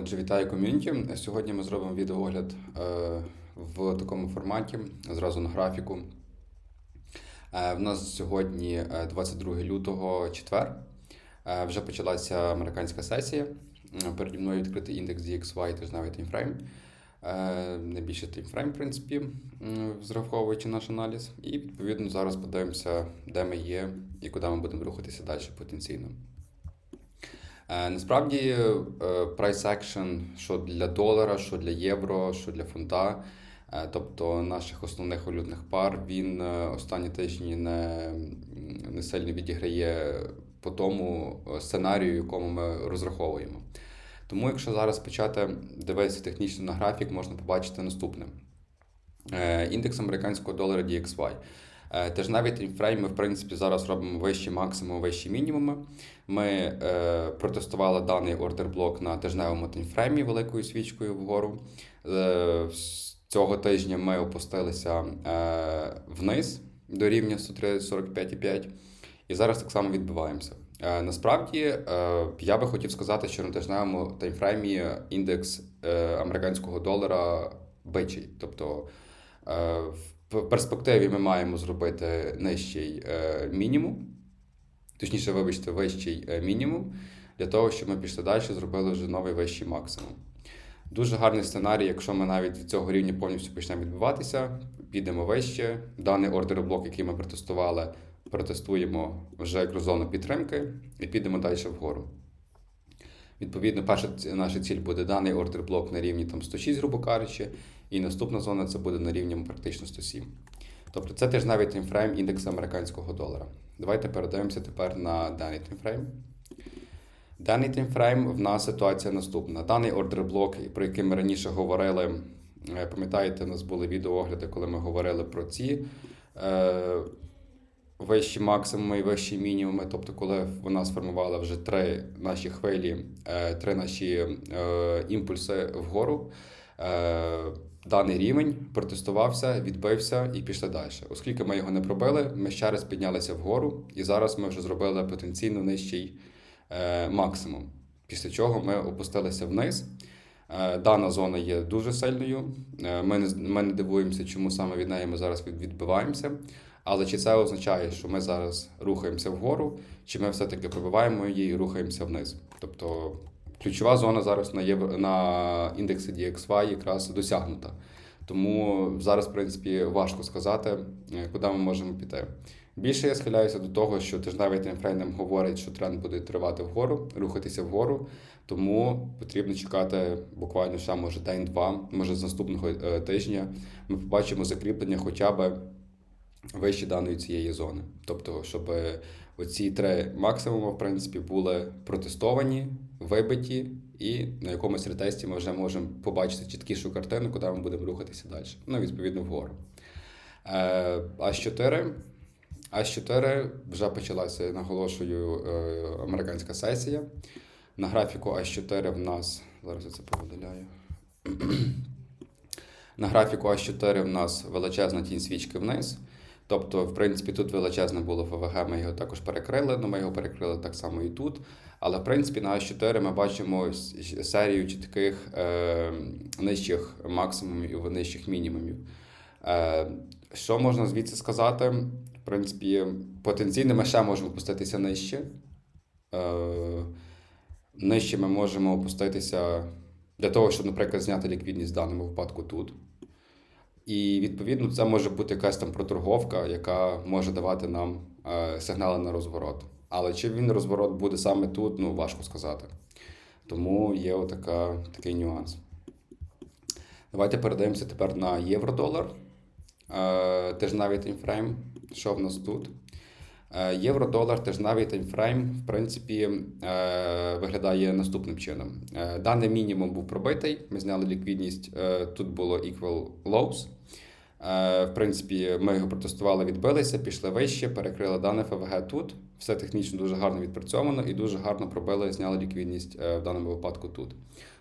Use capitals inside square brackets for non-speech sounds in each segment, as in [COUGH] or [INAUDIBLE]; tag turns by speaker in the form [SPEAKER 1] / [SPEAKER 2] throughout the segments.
[SPEAKER 1] Отже, вітаю ком'юніті. Сьогодні ми зробимо відеоогляд е, в такому форматі, зразу на графіку. Е, в нас сьогодні е, 22 лютого, четвер. Е, вже почалася американська сесія. Е, Переді мною відкритий індекс DXY, теж навіть таймфрейм. Е, найбільше таймфрейм, в принципі, зраховуючи наш аналіз. І відповідно зараз подивимося, де ми є і куди ми будемо рухатися далі потенційно. Е, Насправді е, price action, що для долара, що для євро, що для фунта, е, тобто наших основних валютних пар, він останні тижні не, не сильно відіграє по тому сценарію, якому ми розраховуємо. Тому, якщо зараз почати дивитися технічно на графік, можна побачити наступне: індекс американського долара DXY. Е, Теж навіть таймфрейм ми, в принципі, зараз робимо вищі максимуми, вищі мінімуми. Ми е, протестували даний ордер-блок на тижневому таймфреймі великою свічкою вгору. Е, цього тижня ми опустилися е, вниз до рівня 145,5 і зараз так само відбиваємося. Е, насправді, е, я би хотів сказати, що на тижневому таймфреймі індекс е, американського долара бичий. Тобто е, в перспективі ми маємо зробити нижчий е, мінімум, точніше, вибачте, вищий е, мінімум, для того, щоб ми пішли далі, зробили вже новий вищий максимум. Дуже гарний сценарій, якщо ми навіть від цього рівня повністю почнемо відбиватися, підемо вище. Даний ордер-блок, який ми протестували, протестуємо вже як зону підтримки і підемо далі вгору. Відповідно, перша наша ціль буде даний ордер-блок на рівні там, 106, грубо кажучи, і наступна зона це буде на рівні практично 107. Тобто це теж навіть таймфрейм індексу американського долара. Давайте передивимося тепер на даний таймфрейм. Даний таймфрейм в нас ситуація наступна. Даний ордер-блок, про який ми раніше говорили, е, пам'ятаєте, у нас були відеоогляди, коли ми говорили про ці е, вищі максимуми і вищі мінімуми. Тобто, коли вона сформувала вже три наші хвилі, е, три наші е, імпульси вгору. Е, Даний рівень протестувався, відбився і пішли далі. Оскільки ми його не пробили, ми ще раз піднялися вгору, і зараз ми вже зробили потенційно нижчий е, максимум. Після чого ми опустилися вниз. Е, Дана зона є дуже сильною. Е, Ми не, ми не дивуємося, чому саме від неї ми зараз відбиваємося. Але чи це означає, що ми зараз рухаємося вгору, чи ми все-таки пробиваємо її і рухаємося вниз? Тобто ключова зона зараз на, євро, на індексі DXY якраз досягнута. Тому зараз, в принципі, важко сказати, е, куди ми можемо піти. Більше я схиляюся до того, що тижневий таймфрейм говорить, що тренд буде тривати вгору, рухатися вгору. Тому потрібно чекати буквально ще може день-два, може з наступного е, тижня. Ми побачимо закріплення хоча б вище даної цієї зони. Тобто, щоб оці три максимуми, в принципі, були протестовані, вибиті, і на якомусь ретесті ми вже можемо побачити чіткішу картину, куди ми будемо рухатися далі. Ну, відповідно, вгору. Е, А4. А4 вже почалася, наголошую, е, американська сесія. На графіку А4 в нас. Зараз я це повидаляю. [CLEARS THROAT] На графіку А4 в нас величезна тінь свічки вниз. Тобто, в принципі, тут величезне було ФВГ, ми його також перекрили, але ми його перекрили так само і тут. Але в принципі на А4 ми бачимо серію чітких е, нижчих максимумів і нижчих мінімумів. Е, що можна звідси сказати? В принципі, потенційно ми ще можемо опуститися нижче. Е, нижче ми можемо опуститися для того, щоб, наприклад, зняти ліквідність в даному випадку тут. І відповідно це може бути якась там проторговка, яка може давати нам е, сигнали на розворот. Але чи він розворот буде саме тут, ну важко сказати. Тому є отака, такий нюанс. Давайте передаємося тепер на євро-долар. Е, навіть інфрейм, Що в нас тут? Е, Євро-долар, тижневий таймфрейм, в принципі, е, виглядає наступним чином. Е, Даний мінімум був пробитий, ми зняли ліквідність, тут було equal lows. В принципі, ми його протестували, відбилися, пішли вище, перекрили дане ФВГ тут. Все технічно дуже гарно відпрацьовано і дуже гарно пробили, зняли ліквідність в даному випадку тут.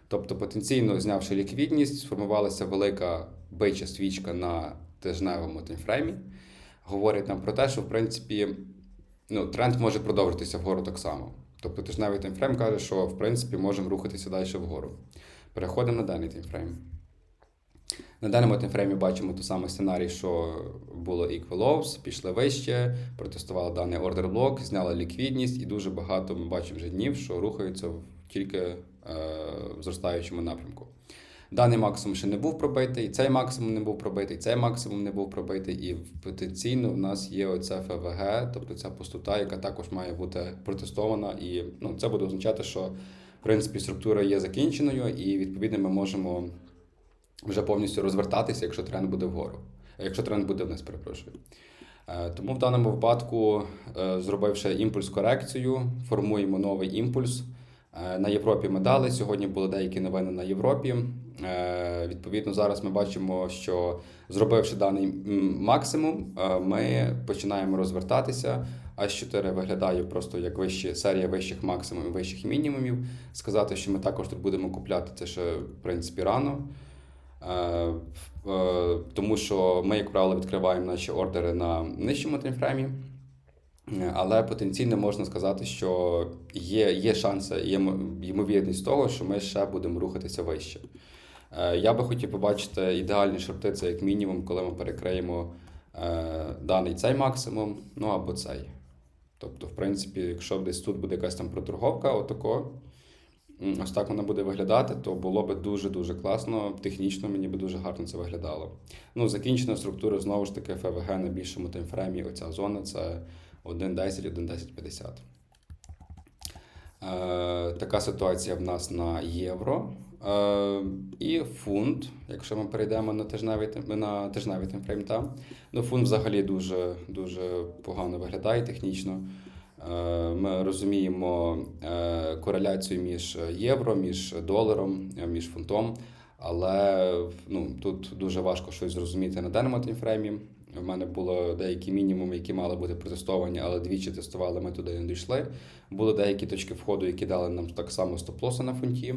[SPEAKER 1] Тобто, потенційно знявши ліквідність, сформувалася велика бича свічка на тижневому таймфреймі. Говорить нам про те, що в принципі ну, тренд може продовжитися вгору так само. Тобто тижневий таймфрейм каже, що в принципі можемо рухатися далі вгору. Переходимо на денний таймфрейм. На даному таймфреймі бачимо той самий сценарій, що було equal lows, пішли вище, протестували даний ордер блок, зняли ліквідність, і дуже багато ми бачимо вже днів, що рухаються тільки е, в зростаючому напрямку. Даний максимум ще не був пробитий, цей максимум не був пробитий, цей максимум не був пробитий, і потенційно в нас є оце ФВГ, тобто ця пустота, яка також має бути протестована. І ну, це буде означати, що в принципі структура є закінченою, і відповідно ми можемо вже повністю розвертатися, якщо тренд буде вгору, якщо тренд буде вниз, перепрошую. Е, Тому в даному випадку, е, зробивши імпульс корекцію, формуємо новий імпульс. Е, На Європі ми дали. Сьогодні були деякі новини на Європі. Е, Відповідно, зараз ми бачимо, що зробивши даний максимум, е, ми починаємо розвертатися. А4 виглядає просто як вищі, серія вищих максимумів, вищих мінімумів. Сказати, що ми також тут будемо купляти, це ще в принципі рано. Е, Тому що ми, як правило, відкриваємо наші ордери на нижчому таймфреймі. Але потенційно можна сказати, що є, є шанси, є ймовірність того, що ми ще будемо рухатися вище. Е, Я би хотів побачити ідеальні шорти, це як мінімум, коли ми перекриємо е, даний цей максимум, ну або цей. Тобто, в принципі, якщо десь тут буде якась там проторговка, отако, ось так вона буде виглядати, то було би дуже-дуже класно. Технічно мені би дуже гарно це виглядало. Ну, закінчена структура знову ж таки ФВГ на більшому таймфреймі. Оця зона це 1.10, 1.1050. Е, така ситуація в нас на євро. Е, і фунт, якщо ми перейдемо на тижневий, на тижневий таймфрейм, та, ну, фунт взагалі дуже, дуже погано виглядає технічно. Е, Ми розуміємо е, кореляцію між євро, між доларом, між фунтом, але ну, тут дуже важко щось зрозуміти на даному таймфреймі. У мене було деякі мінімуми, які мали бути протестовані, але двічі тестували, ми туди не дійшли. Були деякі точки входу, які дали нам так само стоп-лоси на фунті.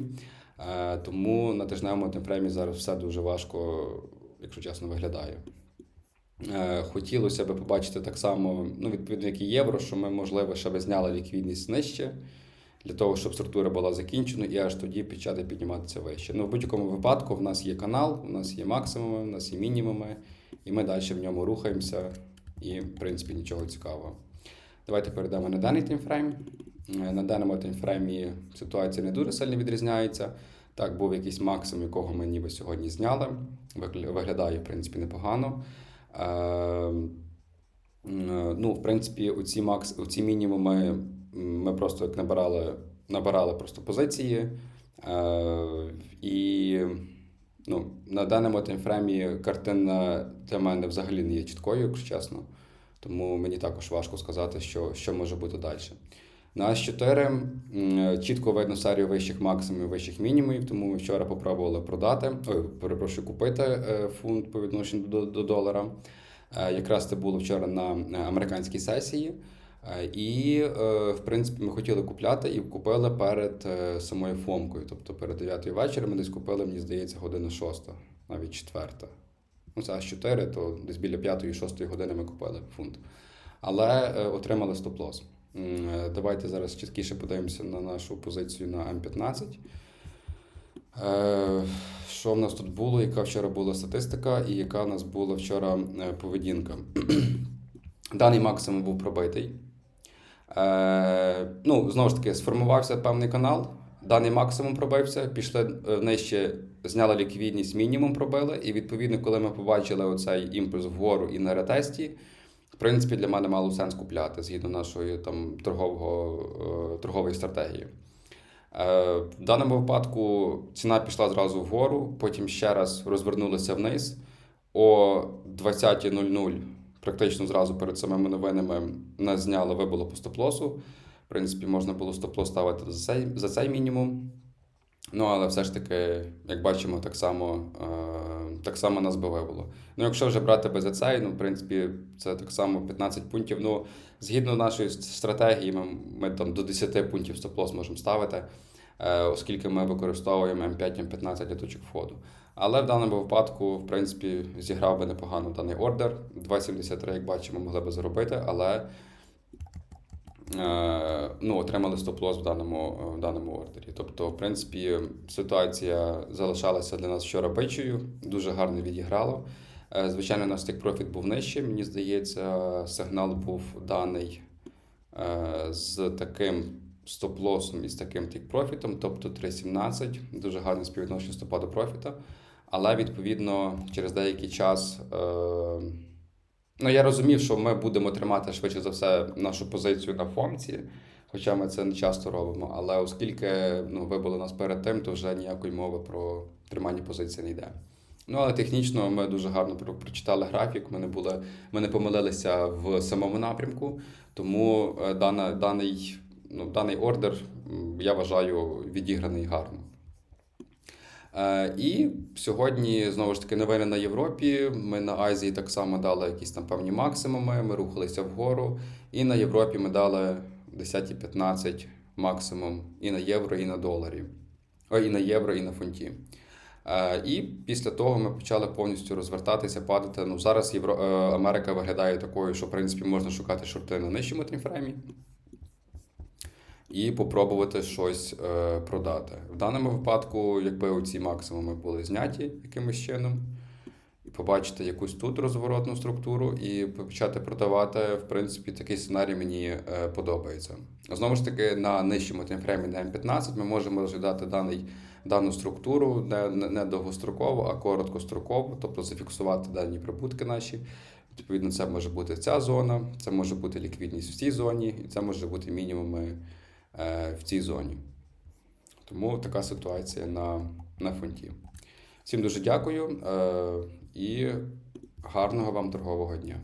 [SPEAKER 1] Е, Тому на тижневому таймфреймі зараз все дуже важко, якщо чесно, виглядає. Е, Хотілося б побачити так само, ну, відповідно, як і євро, що ми, можливо, ще би зняли ліквідність нижче, для того, щоб структура була закінчена, і аж тоді почати підніматися вище. Ну, в будь-якому випадку, в нас є канал, у нас є максимуми, у нас є мінімуми, і ми далі в ньому рухаємося, і, в принципі, нічого цікавого. Давайте перейдемо на даний таймфрейм. Е, На даному таймфреймі ситуація не дуже сильно відрізняється. Так, був якийсь максимум, якого ми ніби сьогодні зняли. Виглядає, в принципі, непогано. Е, е, Ну, в принципі, оці макс, оці мінімуми ми просто як набирали, набирали просто позиції. Е, І ну, на даному таймфреймі картина для мене взагалі не є чіткою, якщо чесно. Тому мені також важко сказати, що, що може бути далі. На H4 чітко видно серію вищих максимумів, вищих мінімумів, тому ми вчора попробували продати, ой, перепрошую, купити е, фунт по відношенню до, до долара. Е, Якраз це було вчора на е, американській сесії. Е, І, е, в принципі, ми хотіли купляти і купили перед е, самою фомкою. Тобто перед 9 вечора ми десь купили, мені здається, година 6, навіть 4. Ну, це аж 4, то десь біля 5-6 години ми купили фунт. Але е, отримали стоп-лос. Е, Давайте зараз чіткіше подивимося на нашу позицію на М15. Е, Що в нас тут було, яка вчора була статистика, і яка в нас була вчора е, поведінка. [CLEARS THROAT] Даний максимум був пробитий. Ну, знову ж таки, сформувався певний канал. Даний максимум пробився, пішли нижче, зняли ліквідність, мінімум пробили. І відповідно, коли ми побачили оцей імпульс вгору і на ретесті, в принципі, для мене мало сенс купляти згідно нашої там торгового, е, торгової стратегії. Е, В даному випадку ціна пішла зразу вгору, потім ще раз розвернулася вниз. О 20.00, практично зразу перед самими новинами, нас зняло, вибуло по стоп-лосу. В принципі, можна було стоп-лос ставити за цей, за цей мінімум. Ну, але все ж таки, як бачимо, так само, е, так само нас би вибуло. Ну, якщо вже брати без ну, в принципі, це так само 15 пунктів. Ну, згідно нашої стратегії, ми, ми там до 10 пунктів стоп-лос можемо ставити, е, оскільки ми використовуємо М5, М15 для точок входу. Але в даному випадку, в принципі, зіграв би непогано даний ордер. 2,73, як бачимо, могли би заробити, але ну, отримали стоп-лос в даному, в даному ордері. Тобто, в принципі, ситуація залишалася для нас вчора бичою, дуже гарно відіграло. Е, Звичайно, у нас тик профіт був нижчий, мені здається, сигнал був даний е, з таким стоп-лосом і з таким тик-профітом, тобто 3,17, дуже гарне співвідношення стопа до профіта. Але відповідно через деякий час. Ну, я розумів, що ми будемо тримати швидше за все нашу позицію на фомці, хоча ми це не часто робимо. Але оскільки ну, вибили нас перед тим, то вже ніякої мови про тримання позиції не йде. Ну, але технічно ми дуже гарно про- прочитали графік. Ми не були, ми не помилилися в самому напрямку, тому е, дана, даний, ну, даний ордер я вважаю відіграний гарно. Е, І сьогодні знову ж таки новини на Європі. Ми на Азії так само дали якісь там певні максимуми. Ми рухалися вгору. І на Європі ми дали 10-15 максимум і на євро, і на доларі. Ой, і на євро, і на фунті. Е, І після того ми почали повністю розвертатися, падати. Ну зараз Євро... е, Америка виглядає такою, що в принципі можна шукати шорти на нижчому таймфреймі і попробувати щось е, продати. В даному випадку, якби оці максимуми були зняті якимось чином, і побачити якусь тут розворотну структуру і почати продавати, в принципі, такий сценарій мені е, подобається. Знову ж таки, на нижчому таймфреймі на М15 ми можемо розглядати даний, дану структуру не, не, довгостроково, а короткостроково, тобто зафіксувати дані прибутки наші. Відповідно, це може бути ця зона, це може бути ліквідність в цій зоні, і це може бути мінімуми в цій зоні. Тому така ситуація на, на фонті. Всім дуже дякую е, і гарного вам торгового дня.